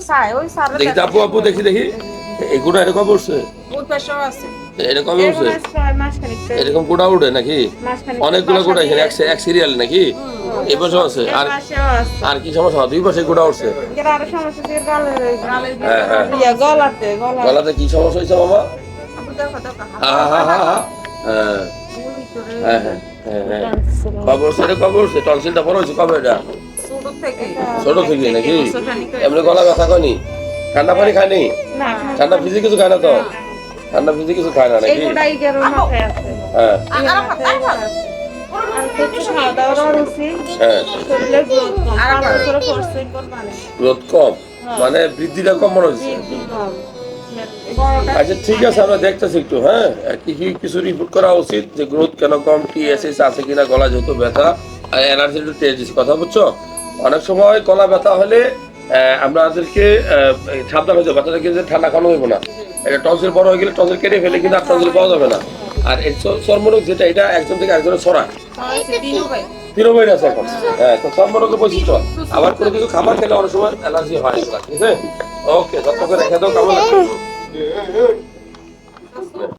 চাই ওই স্যার দেখি আপু আপু দেখি দেখি। এই গোটা এরকম উঠছে? ওই পাশেও আছে। এরকম তো- এরকম গোটা উঠে নাকি? অনেকগুলো গোটা এখানে এক এক সিরিয়াল নাকি? এই পাশে আছে। আর আর কি সমস্যা? দুই পাশে গোটা উঠছে? এর আরও সমস্যা আছে, এর গালে- গালের হ্যাঁ হ্যাঁ। গলাতে, কি সমস্যা হয়েছে হা হ্যাঁ। হ্যাঁ হ্যাঁ হ্যাঁ হ্যাঁ। কবে উঠছে কবে উঠছে? টনসিলটা বড় হয়েছে কবে এটা? ছোট থেকে নাকি? এমনি গলা ব্যথা কয়নি ঠান্ডা পানি খায়নি ঠান্ডা ফ্রিজে কিছু খায় না তো? ঠান্ডা ফ্রিজে কিছু খায় না নাকি। হ্যাঁ। হ্যাঁ। growth কম। মানে। গ্রোথ কম? মানে বৃদ্ধিটা কম মনে হচ্ছে? আচ্ছা ঠিক আছে আমরা দেখতেছি একটু হ্যাঁ? কি কি কিছু রিপোর্ট করা উচিত যে গ্রোথ কেন কম কি টিএসএস আছে কিনা গলা যেহেতু ব্যথা আর এনার্জি একটু টেস্ট কথা বুঝছ অনেক সময় কলা ব্যথা হলে আমাদেরকে সাবধান হতে হবে বাচ্চাদেরকে যে ঠান্ডা খানো হইব না। এটা টনসিল বড় হয়ে গেলে টনসিল কেটে ফেলে কিন্তু আর টনসিল পাওয়া যাবে না। আর এই চর্মরোগ যেটা, এটা একজন থেকে একজনের তিনও বেড়ে আছে এখন। হ্যাঁ তো চর্মরোগের বৈশিষ্ট্য আবার কোনো কিছু খাবার খেলে অনেক সময় অ্যালার্জি হয়, ঠিক আছে? ওকে করে রেখে দাও, কেমন